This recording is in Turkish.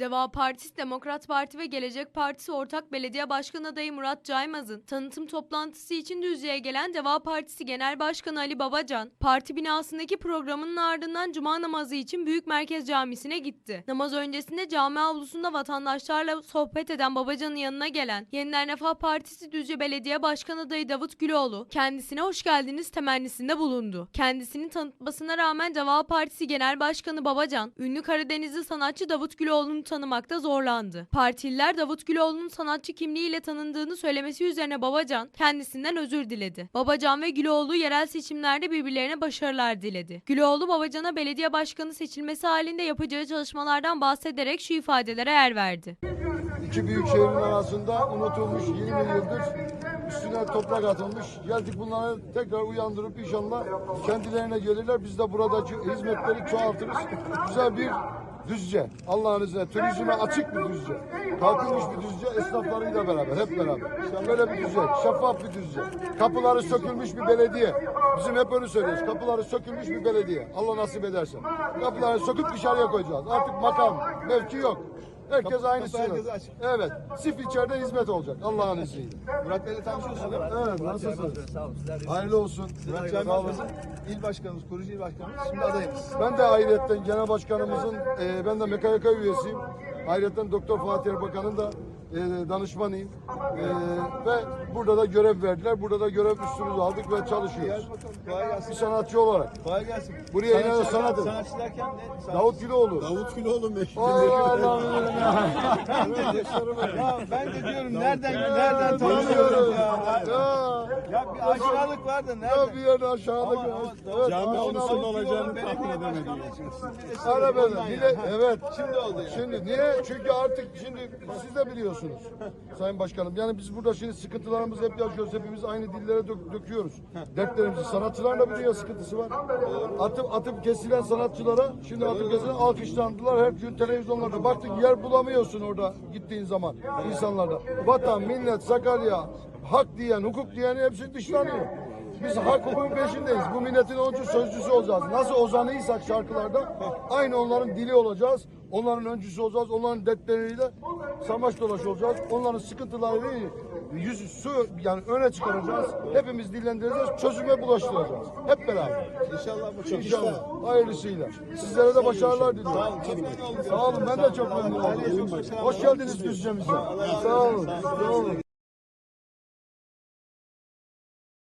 Deva Partisi, Demokrat Parti ve Gelecek Partisi ortak belediye başkan adayı Murat Caymaz'ın tanıtım toplantısı için Düzce'ye gelen Deva Partisi Genel Başkanı Ali Babacan, parti binasındaki programının ardından cuma namazı için Büyük Merkez Camisi'ne gitti. Namaz öncesinde cami avlusunda vatandaşlarla sohbet eden Babacan'ın yanına gelen Yeniler Refah Partisi Düzce Belediye Başkan adayı Davut Güloğlu, kendisine hoş geldiniz temennisinde bulundu. Kendisini tanıtmasına rağmen Deva Partisi Genel Başkanı Babacan, ünlü Karadenizli sanatçı Davut Güloğlu'nu tanımakta zorlandı. Partililer Davut Güloğlu'nun sanatçı kimliğiyle tanındığını söylemesi üzerine Babacan kendisinden özür diledi. Babacan ve Güloğlu yerel seçimlerde birbirlerine başarılar diledi. Güloğlu Babacan'a belediye başkanı seçilmesi halinde yapacağı çalışmalardan bahsederek şu ifadelere yer verdi. İki büyük şehrin arasında unutulmuş 20 yıldır üstüne toprak atılmış. Geldik bunları tekrar uyandırıp inşallah kendilerine gelirler. Biz de buradaki hizmetleri çoğaltırız. Güzel bir düzce. Allah'ın izniyle turizme açık bir düzce. Kalkınmış bir düzce esnaflarıyla beraber, hep beraber. Böyle bir düzce, şeffaf bir düzce. Kapıları sökülmüş bir belediye. Bizim hep öyle söylüyoruz. Kapıları sökülmüş bir belediye. Allah nasip ederse. Kapıları söküp dışarıya koyacağız. Artık makam, mevki yok. Herkes aynı sınıf. Evet. Sif içeride hizmet olacak. Allah'ın izniyle. Murat Bey'le tanışıyorsunuz değil mi? Evet. Nasılsınız? Hayırlı olsun. Murat Sağ Caymaz olun. il başkanımız, kurucu il başkanımız. Şimdi adayımız. Ben de ayrıyetten genel başkanımızın, e, ben de MKYK üyesiyim. Ayrıyetten Doktor Fatih Erbakan'ın da e, danışmanıyım. E, ve burada da görev verdiler. Burada da görev üstünüzü aldık ve çalışıyoruz. Bir sanatçı olarak. Kolay gelsin. Buraya Sanatçı- sanatım. Sanatçı derken ne? Sanatçı. Davut Güloğlu. Davut Güloğlu meşhur. Ay Allah'ım ya. Ben de, ya ben diyorum nereden nereden Tanıyoruz. tanıyoruz ya. Ya. Ya bir aşağılık var da Ya nereden? bir yerde aşağıda. Ama- ama Evet, cami avlusunda olacağını tahmin edemedim. Ara. Bile, evet. Şimdi oldu yani. Şimdi niye? Çünkü artık şimdi siz de biliyorsunuz Sayın Başkanım. Yani biz burada şimdi sıkıntılarımızı hep yaşıyoruz. Hepimiz aynı dillere dök- döküyoruz. Dertlerimizi. Sanatçıların da bir dünya sıkıntısı var. Atıp atıp kesilen sanatçılara şimdi atıp kesilen alkışlandılar. Her gün televizyonlarda. Baktık yer bulamıyorsun orada gittiğin zaman insanlarda. Vatan, millet, Sakarya, hak diyen, hukuk diyen hepsi dışlanıyor. Biz hak hukukun peşindeyiz. Bu milletin onun sözcüsü olacağız. Nasıl ozanıysak şarkılarda aynı onların dili olacağız. Onların öncüsü olacağız. Onların dertleriyle samaş dolaş olacağız. Onların sıkıntılarını yüz su yani öne çıkaracağız. Hepimiz dillendireceğiz. Çözüme bulaştıracağız. Hep beraber. İnşallah bu çok İnşallah. Hayırlısıyla. Sizlere de başarılar diliyorum. Sağ olun. Çok. Sağ olun. Ben de çok memnun oldum. Hoş geldiniz Düzce'mize. Sağ olun. Sağ olun.